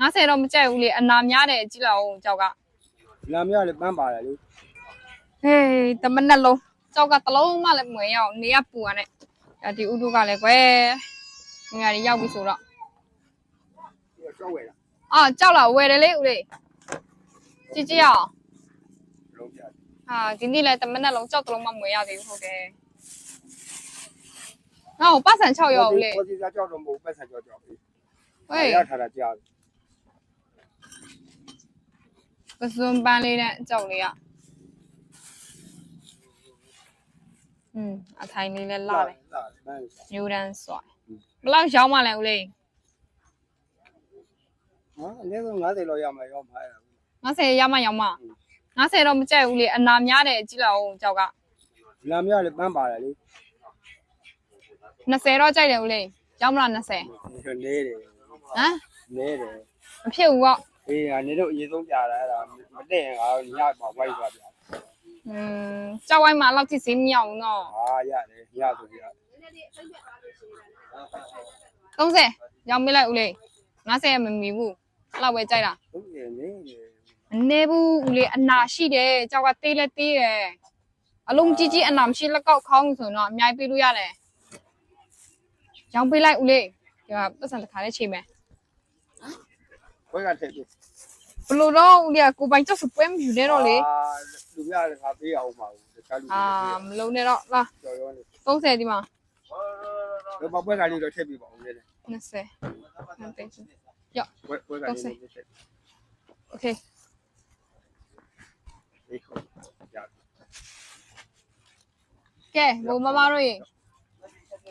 90တော့မကြိုက်ဘူးလေအနာများတယ်ကြည့်လောက်အောင်ကြောက်ကလာမရလေပန်းပါတယ်လေဟေးတမနက်လုံးကြောက်ကတစ်လုံးမှလည်းမဝင်ရအောင်နေရပူရနဲ့ဒါဒီဥတုကလည်းကွယ်ငါရီရောက်ပြီဆိုတော့ဒီတော့ဝယ်လာအာကြောက်လာဝယ်တယ်လေဦးလေးကြည့်ကြည့်အောင်လုံးပြတယ်ဟာဒီနေ့လည်းတမနက်လုံးကြောက်တစ်လုံးမှမဝင်ရသေးဘူးဟုတ်တယ်ငါ့ကိုပတ်စံ6ရောက်ဦးလေကိုစီစားကြောက်တော့မဟုတ်ပတ်ဆက်ကြောက်ကြောက်ပြီဟေးရထားတာကြားတယ် ကစွန်ပန်းလေးနဲ့ကြောက်လေးอ่ะอืมအထိုင်လေးလည်းလာတယ် လာပန်း မျိုးတန်းစွာဘယ်လောက်ရောင်းမှလဲဦးလေး ဟာအနည်းဆုံး90လောက်ရမှာရောမှာအဲ့ဒါ 90ရမှရောင်းမှ90တော့မကြိုက်ဘူးလေအနာများတယ်ကြည့်လောက်အောင်ကြောက်က လာမရလေပန်းပါတယ်လေ 20တော့ကြိုက်တယ်ဦးလေးရောင်းမလား20 ဒီတော့နေတယ် ဟမ် နေတယ် မဖြစ်ဘူးပေါ့ အေးကနေတော့အရင်ဆုံးပြတာအဲ့ဒါမတည့်ရင်ငါညမှာဝိုက်သွားပြอืมကြောက်ဝိုင်းမှာလောက်ထိဈေးမရောက်ဘူးနော်ဟာရတယ်ညဆိုပြ30ရောင်းပေးလိုက်ဦးလေး90ရမမီဘူးအဲ့လောက်ပဲကြိုက်တာဟုတ်တယ်နေတယ်မနေဘူးဦးလေးအနာရှိတယ်ကြောက်ကသေးလဲသေးတယ်အလုံးကြီးကြီးအနာမရှိလက်ကောက်ခေါင်းဆိုတော့အများကြီးပေးလို့ရတယ်ရောင်းပေးလိုက်ဦးလေးဒီကပတ်စံတစ်ခါလေးချိန်မယ် ဘွဲကထည့်ပေးဘလို့တော့ဦးလေးကကိုပိုင်ကြောက်စပွဲမယူနဲ့တော့လေအာလူရငါပေးအောင်ပါဦးတခြားလူတွေအာမလုံးနဲ့တော့လားကျော်ရောနေ30ဒီမှာဘယ်မှာဘွဲကလေးတော့ထည့်ပေးပါဦးလေ20ဟုတ်တယ်ယော့ဘွဲဘွဲကလေးထည့် Okay ကဲဘုံမမတို့ရေ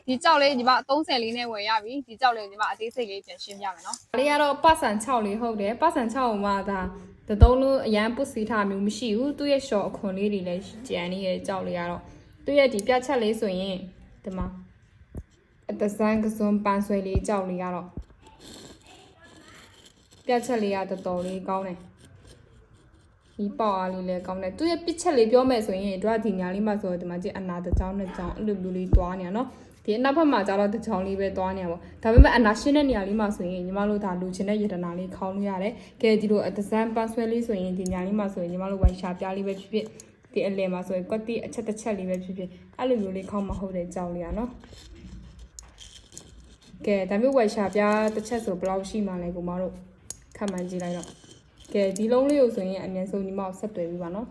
ဒီကြောက်လေးဒီမှာ30လေးနဲ့ဝယ်ရပြီဒီကြောက်လေးဒီမှာအသေးစိတ်လေးပြန်ရှင်းပြမယ်နော်။လေးကတော့ပတ်စံ6လေးဟုတ်တယ်ပတ်စံ6ကိုမှဒါတသုံးလုံးအရန်ပုတ်စီထားမျိုးမရှိဘူးသူ့ရဲ့ short အခွန်လေးတွေလည်းကြံနေရဲ့ကြောက်လေးကတော့သူ့ရဲ့ဒီပြတ်ချက်လေးဆိုရင်ဒီမှာအတစမ်းကစွန်ပန်းဆွဲလေးကြောက်လေးကတော့ပြတ်ချက်လေးကတော်တော်လေးကောင်းတယ်ဒီပေါက်အားလေးလည်းကောင်းတယ်သူ့ရဲ့ပစ်ချက်လေးပြောမယ်ဆိုရင်တို့ကဒီညာလေးမှာဆိုတော့ဒီမှာကြည့်အနာတစ်ချောင်းနှစ်ချောင်းအဲ့လိုမျိုးလေးတွားနေရနော် ဒီအနောက်ဘက်မှာကျတော့တစ်ချောင်းလေးပဲတွားနေရပေါ့ဒါပေမဲ့အနာရှင်းတဲ့နေရာလေးမှာဆိုရင်ညီမတို့ဒါလူချင်တဲ့ယတနာလေးခေါင်းလို့ရတယ်ကဲဒီလိုအတစမ်းပန်းဆွဲလေးဆိုရင်ဒီညာလေးမှာဆိုရင်ညီမတို့ဝိုင်ရှာပြားလေးပဲဖြစ်ဖြစ်ဒီအလယ်မှာဆိုရင်ကွက်တိအချက်တစ်ချက်လေးပဲဖြစ်ဖြစ်အဲ့လိုမျိုးလေးခေါင်းမဟုတ်တဲ့ကြောင်လေးอ่ะနော်ကဲဒါမျိုးဝိုင်ရှာပြားတစ်ချက်ဆိုဘယ်လောက်ရှိမှလဲကိုမတို့ခန့်မှန်းကြည့်လိုက်တော့ကဲဒီလုံးလေးကိုဆိုရင်အမြန်ဆုံးညီမကိုဆက်တွေ့ပြီးပါနော်